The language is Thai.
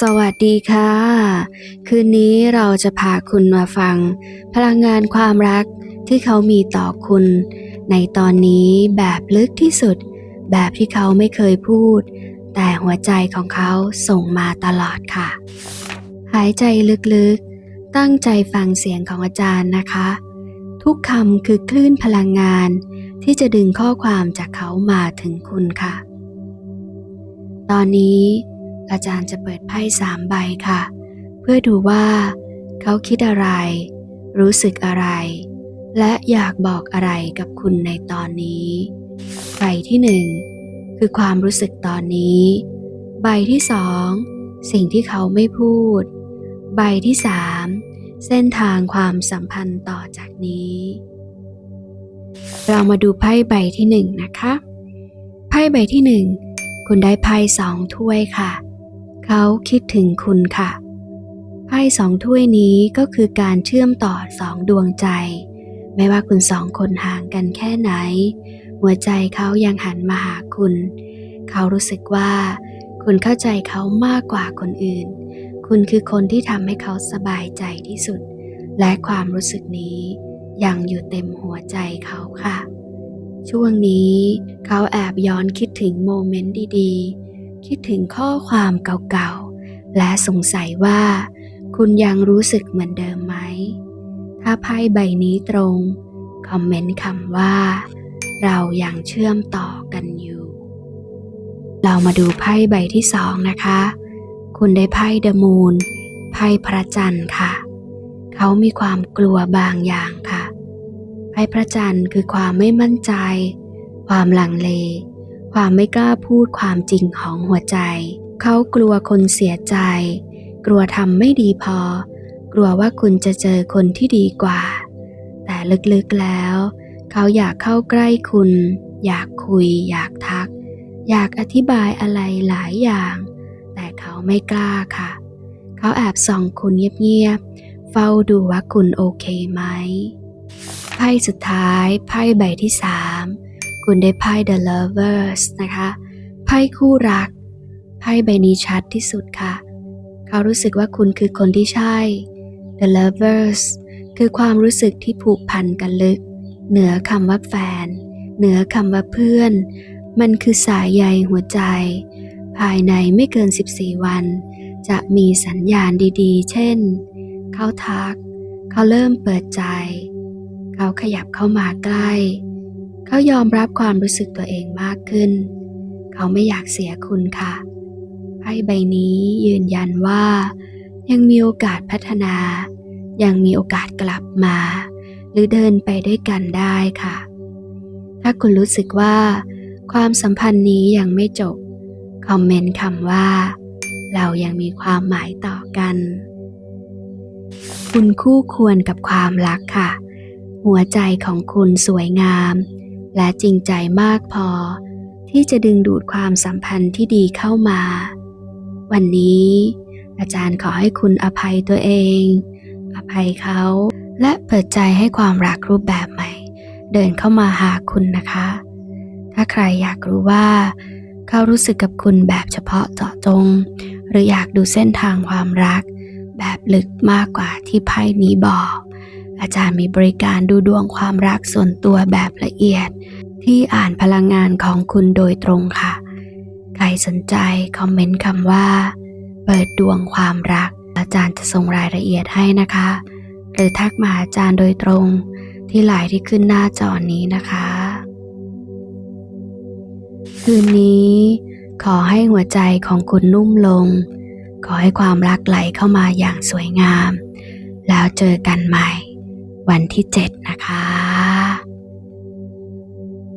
สวัสดีค่ะ คืนนี้เราจะพาคุณมาฟัง พลังงานความรักที่เขามีต่อคุณ ในตอนนี้แบบลึกที่สุด แบบที่เขาไม่เคยพูด แต่หัวใจของเขาส่งมาตลอดค่ะ หายใจลึกๆ ตั้งใจฟังเสียงของอาจารย์นะคะ ทุกคำคือคลื่นพลังงาน ที่จะดึงข้อความจากเขามาถึงคุณค่ะ ตอนนี้ อาจารย์จะเปิดไพ่สามใบค่ะ เพื่อดูว่า เขาคิดอะไร รู้สึกอะไร และอยากบอกอะไรกับคุณในตอนนี้ ใบที่หนึ่งคือความรู้สึกตอนนี้ ใบที่สองสิ่งที่เขาไม่พูด ใบที่สามเส้นทางความสัมพันธ์ต่อจากนี้ เรามาดูไพ่ใบที่หนึ่งนะคะ ไพ่ใบที่หนึ่งคุณได้ไพ่สองถ้วยค่ะ เขาคิดถึงคุณค่ะไพ่สองถ้วยนี้ก็คือการเชื่อมต่อสองดวงใจ ไม่ว่าคุณสองคนห่างกันแค่ไหน หัวใจเขายังหันมาหาคุณ เขารู้สึกว่า คุณเข้าใจเขามากกว่าคนอื่น คุณคือคนที่ทำให้เขาสบายใจที่สุด และความรู้สึกนี้ยังอยู่เต็มหัวใจเขาค่ะ ช่วงนี้เขาแอบย้อนคิดถึงโมเมนต์ดีๆ คิดถึงข้อความเก่าๆ และสงสัยว่า คุณยังรู้สึกเหมือนเดิมไหม ถ้าไพ่ใบนี้ตรง คอมเมนต์คำว่า เรายังเชื่อมต่อกันอยู่ เรามาดูไพ่ใบที่สองนะคะ คุณได้ไพ่เดมูนไพ่พระจันทร์ค่ะ เขามีความกลัวบางอย่างค่ะ ไพ่พระจันทร์คือความไม่มั่นใจ ความลังเล ความไม่กล้าพูดความจริงของหัวใจ เขากลัวคนเสียใจ กลัวทำไม่ดีพอ กลัวว่าคุณจะเจอคนที่ดีกว่า แต่ลึกๆแล้ว เขาอยากเข้าใกล้คุณ อยากคุย อยากทัก อยากอธิบายอะไรหลายอย่าง แต่เขาไม่กล้าค่ะ เขาแอบส่องคุณเงียบๆ เฝ้าดูว่าคุณโอเคไหมไพ่สุดท้ายไพ่ใบที่สาม คุณได้ไพ่ The Lovers นะคะ ไพ่คู่รัก ไพ่ใบนี้ชัดที่สุดค่ะ เขารู้สึกว่าคุณคือคนที่ใช่ The Lovers คือความรู้สึกที่ผูกพันกันลึก เหนือคำว่าแฟน เหนือคำว่าเพื่อน มันคือสายใยหัวใจ ภายในไม่เกิน 14 วัน จะมีสัญญาณดีๆ เช่น เขาทัก เขาเริ่มเปิดใจ เขาขยับเข้ามาใกล้ เขายอมรับความรู้สึกตัวเองมากขึ้น เขาไม่อยากเสียคุณค่ะไพ่ใบนี้ยืนยันว่า ยังมีโอกาสพัฒนา ยังมีโอกาสกลับมา หรือเดินไปด้วยกันได้ค่ะ ถ้าคุณรู้สึกว่า ความสัมพันธ์นี้ยังไม่จบ คอมเมนต์คำว่า เรายังมีความหมายต่อกัน คุณคู่ควรกับความรักค่ะ หัวใจของคุณสวยงาม และจริงใจมากพอ ที่จะดึงดูดความสัมพันธ์ที่ดีเข้ามา วันนี้ อาจารย์ขอให้คุณอภัยตัวเอง อภัยเขา และเปิดใจให้ความรักรูปแบบใหม่ เดินเข้ามาหาคุณนะคะ ถ้าใครอยากรู้ว่า เขารู้สึกกับคุณแบบเฉพาะเจาะจง หรืออยากดูเส้นทางความรัก แบบลึกมากกว่าที่ไพ่นี้บอก อาจารย์มีบริการดูดวงความรักส่วนตัวแบบละเอียด ที่อ่านพลังงานของคุณโดยตรงค่ะ ใครสนใจคอมเมนต์คำว่า เปิดดวงความรัก อาจารย์จะส่งรายละเอียดให้นะคะ หรือทักมาอาจารย์โดยตรงที่ไลน์ที่ขึ้นหน้าจอนี้นะคะ คืนนี้ ขอให้หัวใจของคุณนุ่มลง ขอให้ความรักไหลเข้ามาอย่างสวยงาม แล้วเจอกันใหม่ วันที่ 7 นะคะ